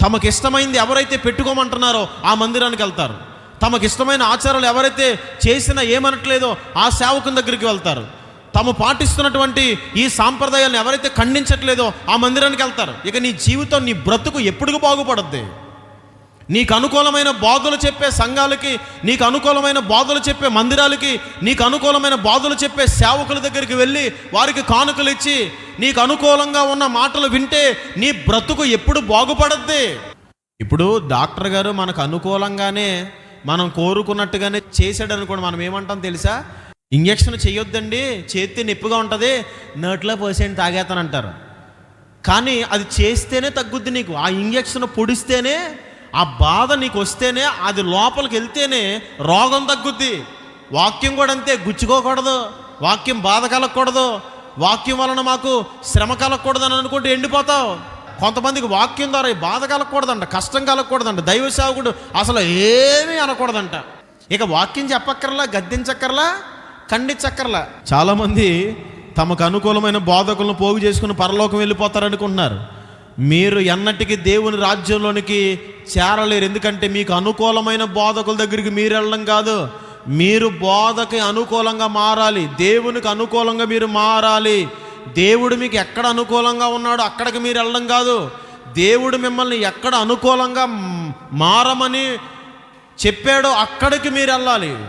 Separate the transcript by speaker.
Speaker 1: తమకు ఇష్టమైంది ఎవరైతే పెట్టుకోమంటున్నారో ఆ మందిరానికి వెళ్తారు. తమకు ఇష్టమైన ఆచారాలు ఎవరైతే చేసినా ఏమనట్లేదో ఆ సేవకుని దగ్గరికి వెళ్తారు. తాము పాటిస్తున్నటువంటి ఈ సాంప్రదాయాలను ఎవరైతే ఖండించట్లేదో ఆ మందిరానికి వెళ్తారు. ఇక నీ జీవితం నీ బ్రతుకు ఎప్పుడు బాగుపడద్ది? నీకు అనుకూలమైన బాధలు చెప్పే సంఘాలకి నీకు అనుకూలమైన బాధలు చెప్పే మందిరాలకి నీకు అనుకూలమైన బాధలు చెప్పే సేవకుల దగ్గరికి వెళ్ళి వారికి కానుకలు ఇచ్చి నీకు అనుకూలంగా ఉన్న మాటలు వింటే నీ బ్రతుకు ఎప్పుడు బాగుపడద్ది. ఇప్పుడు డాక్టర్ గారు మనకు అనుకూలంగానే మనం కోరుకున్నట్టుగానే చేశాడు అనుకోండి మనం ఏమంటాం తెలుసా? ఇంజక్షన్ చేయొద్దండి చేతి నొప్పిగా ఉంటుంది నోట్లో పర్సెంట్ తాగేతానంటారు కానీ అది చేస్తేనే తగ్గుద్ది నీకు. ఆ ఇంజక్షన్ పొడిస్తేనే ఆ బాధ నీకు వస్తేనే అది లోపలికి వెళ్తేనే రోగం తగ్గుద్ది. వాక్యం కూడా అంతే గుచ్చుకోకూడదు. వాక్యం బాధ కలగకూడదు. వాక్యం వలన మాకు శ్రమ కలగకూడదు అని అనుకుంటే ఎండిపోతావు. కొంతమందికి వాక్యం ద్వారా బాధ కలగకూడదంట కష్టం కలగకూడదంట దైవ సేవకుడు అసలు ఏమీ అనకూడదంట. ఇక వాక్యం చెప్పక్కర్లా గద్దించక్కర్లా ఖండించక్కర్లా. చాలామంది తమకు అనుకూలమైన బోధకులను పోగు చేసుకుని పరలోకం వెళ్ళిపోతారనుకుంటున్నారు. మీరు ఎన్నటికీ దేవుని రాజ్యంలోనికి చేరలేరు. ఎందుకంటే మీకు అనుకూలమైన బోధకుల దగ్గరికి మీరు వెళ్ళడం కాదు మీరు బోధకి అనుకూలంగా మారాలి. దేవునికి అనుకూలంగా మీరు మారాలి. దేవుడు మీకు ఎక్కడ అనుకూలంగా ఉన్నాడో అక్కడికి మీరు వెళ్ళడం కాదు. దేవుడు మిమ్మల్ని ఎక్కడ అనుకూలంగా మారమని చెప్పాడో అక్కడికి మీరు వెళ్ళాలి.